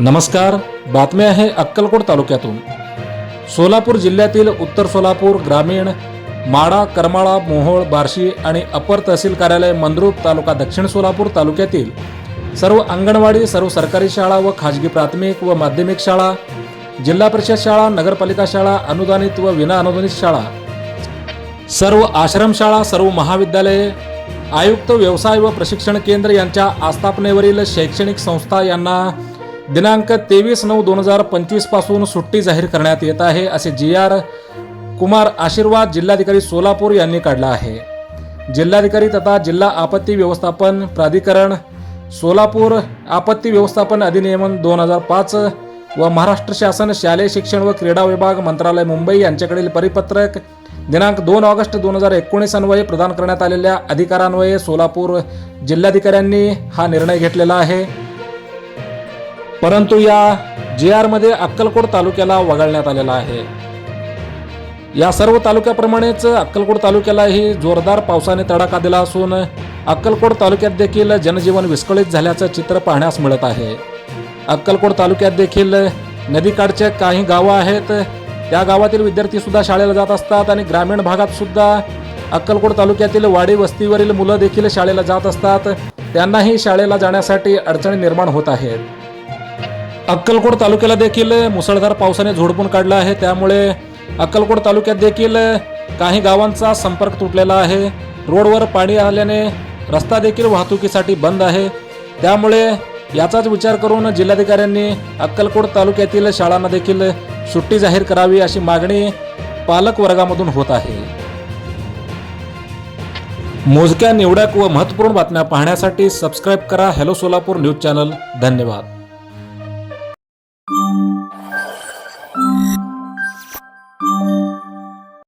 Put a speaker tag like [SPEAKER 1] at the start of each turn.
[SPEAKER 1] नमस्कार बातमी आहे अक्कलकोट तालुक्यातून. सोलापूर जिल्ह्यातील उत्तर सोलापूर ग्रामीण माडा करमाळा मोहोळ बार्शी आणि अपर तहसील कार्यालय मंद्रुप तालुका दक्षिण सोलापूर तालुक्यातील सर्व अंगणवाडी सर्व सरकारी शाळा व खाजगी प्राथमिक व माध्यमिक शाळा जिल्हा परिषद शाळा नगरपालिका शाळा अनुदानित व विना अनुदानित शाळा सर्व आश्रमशाळा सर्व महाविद्यालये आयुक्त व्यवसाय व प्रशिक्षण केंद्र यांच्या आस्थापनेवरील शैक्षणिक संस्था यांना दिनांक तेवीस नऊ दोन हजार पंचवीसपासून सुट्टी जाहीर करण्यात येत आहे असे जी आर कुमार आशीर्वाद जिल्हाधिकारी सोलापूर यांनी काढला आहे. जिल्हाधिकारी तथा जिल्हा आपत्ती व्यवस्थापन प्राधिकरण सोलापूर आपत्ती व्यवस्थापन अधिनियमन दोन हजार पाच व महाराष्ट्र शासन शालेय शिक्षण व क्रीडा विभाग मंत्रालय मुंबई यांच्याकडील परिपत्रक दिनांक दोन ऑगस्ट दोन हजार एकोणीस अन्वये प्रदान करण्यात आलेल्या अधिकारान्वये सोलापूर जिल्हाधिकाऱ्यांनी हा निर्णय घेतलेला आहे. परंतु या जी आरमध्ये अक्कलकोट तालुक्याला वगळण्यात आलेला आहे. या सर्व तालुक्याप्रमाणेच अक्कलकोट तालुक्यालाही जोरदार पावसाने तडाखा दिला असून अक्कलकोट तालुक्यात देखील जनजीवन विस्कळीत झाल्याचं चित्र पाहण्यास मिळत आहे. अक्कलकोट तालुक्यात देखील नदीकाठचे काही गावं आहेत. त्या गावातील विद्यार्थी सुद्धा शाळेला जात असतात आणि ग्रामीण भागात सुद्धा अक्कलकोट तालुक्यातील वाडी वस्तीवरील मुलं देखील शाळेला जात असतात. त्यांनाही शाळेला जाण्यासाठी अडचणी निर्माण होत आहेत. अक्कलकोट तालुक्याला देखील मुसळधार पावसाने झोडपून काढलं आहे. त्यामुळे अक्कलकोट तालुक्यात देखील काही गावांचा संपर्क तुटलेला आहे. रोडवर पाणी आल्याने रस्ता देखील वाहतुकीसाठी बंद आहे. त्यामुळे याचाच विचार करून जिल्हाधिकाऱ्यांनी अक्कलकोट तालुक्यातील शाळांना देखील सुट्टी जाहीर करावी अशी मागणी पालक वर्गामधून होत आहे. मोजक्या निवडक व महत्त्वपूर्ण बातम्या पाहण्यासाठी सबस्क्राईब करा. हॅलो सोलापूर न्यूज चॅनल धन्यवाद.